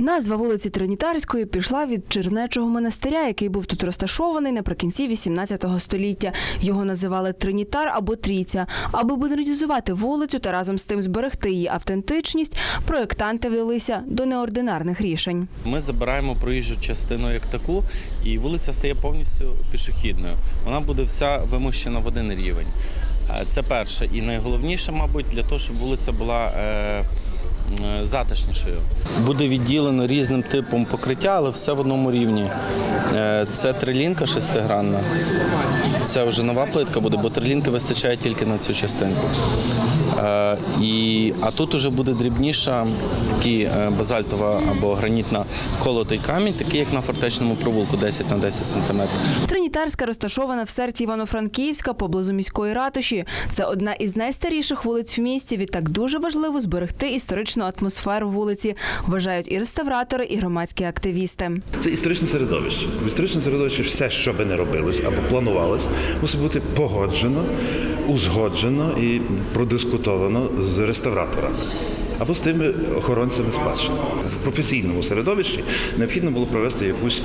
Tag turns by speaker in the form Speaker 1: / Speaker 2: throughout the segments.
Speaker 1: Назва вулиці Тринітарської пішла від чернечого монастиря, який був тут розташований наприкінці 18 століття. Його називали Тринітар або Трійця. Аби модернізувати вулицю та разом з тим зберегти її автентичність, проєктанти вдалися до неординарних рішень.
Speaker 2: Ми забираємо проїжджу частину як таку, і вулиця стає повністю пішохідною. Вона буде вся вимущена в один рівень. Е, Це перше. І найголовніше, мабуть, для того, щоб вулиця була е, затишнішою. Буде відділено різним типом покриття, але все в одному рівні. Е, Це трилінка шестигранна. Це вже нова плитка буде, бо трилінки вистачає тільки на цю частинку. Е, і, а тут уже буде дрібніша, такий е, базальтова або гранітна колотий камінь, такий як на фортечному провулку 10 на 10 сантиметрів.
Speaker 1: Тринітарська розташована в серці Івано-Франківська поблизу міської ратуші. Це одна із найстаріших вулиць в місті. Відтак дуже важливо зберегти історичну атмосферу вулиці, вважають і реставратори, і громадські активісти.
Speaker 3: Це історичне середовище. В історичному середовищі все, що би не робилось або планувалось, мусить бути погоджено, узгоджено і продискутовано з реставраторами. Або з тими охоронцями спадщини. В професійному середовищі необхідно було провести якусь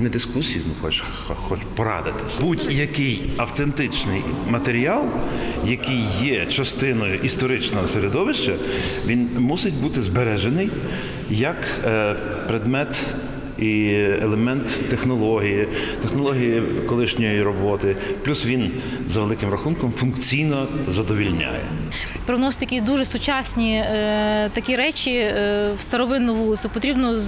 Speaker 3: не дискусію, ну хоч, хоч порадитись. Будь-який автентичний матеріал, який є частиною історичного середовища, він мусить бути збережений як е, предмет і елемент технології, технології колишньої роботи. Плюс він за великим рахунком функційно задовільняє.
Speaker 4: привносити якісь дуже сучасні е, такі речі е, в старовинну вулицю. Потрібно з,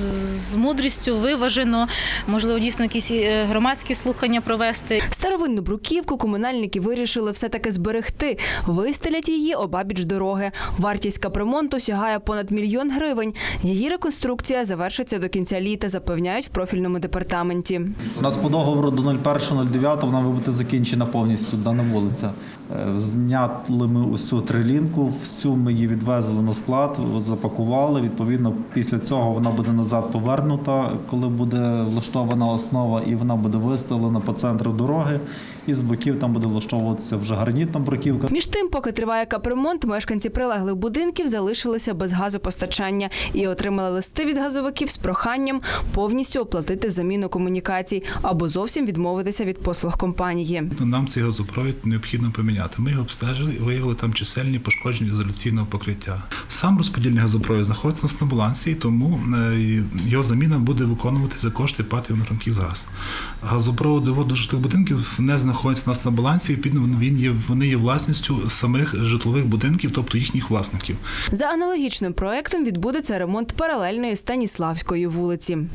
Speaker 4: з мудрістю, виважено, можливо, дійсно якісь е, громадські слухання провести.
Speaker 1: Старовинну бруківку комунальники вирішили все-таки зберегти. Вистелять її обабіч дороги. Вартість капремонту сягає понад мільйон гривень. Її реконструкція завершиться до кінця літа, запевняють в профільному департаменті.
Speaker 5: У нас по договору до 01.09 вона буде закінчена повністю дана вулиця. Е, Зняли ми усю трилінку, всю ми її відвезли на склад, запакували. Відповідно, після цього вона буде назад повернута, коли буде влаштована основа, і вона буде виставлена по центру дороги. І з боків там буде влаштовуватися вже гранітна бруківка.
Speaker 1: Між тим, поки триває капремонт, мешканці прилеглих будинків залишилися без газопостачання і отримали листи від газовиків з проханням повністю оплатити заміну комунікацій або зовсім відмовитися від послуг компанії.
Speaker 6: Нам цей газопровід необхідно поміняти. Ми його обстежили і виявили там чисельні пошкодження ізоляційного покриття. Сам розподільний газопровід знаходиться на балансі, і тому е, його заміна буде виконувати за кошти ПАТ «Івано-Франківгаз». Газопроводи воду житлових будинків не знаходяться у нас на балансі, і він є вони є власністю самих житлових будинків, тобто їхніх власників.
Speaker 1: За аналогічним проектом відбудеться ремонт паралельної Станіславської вулиці.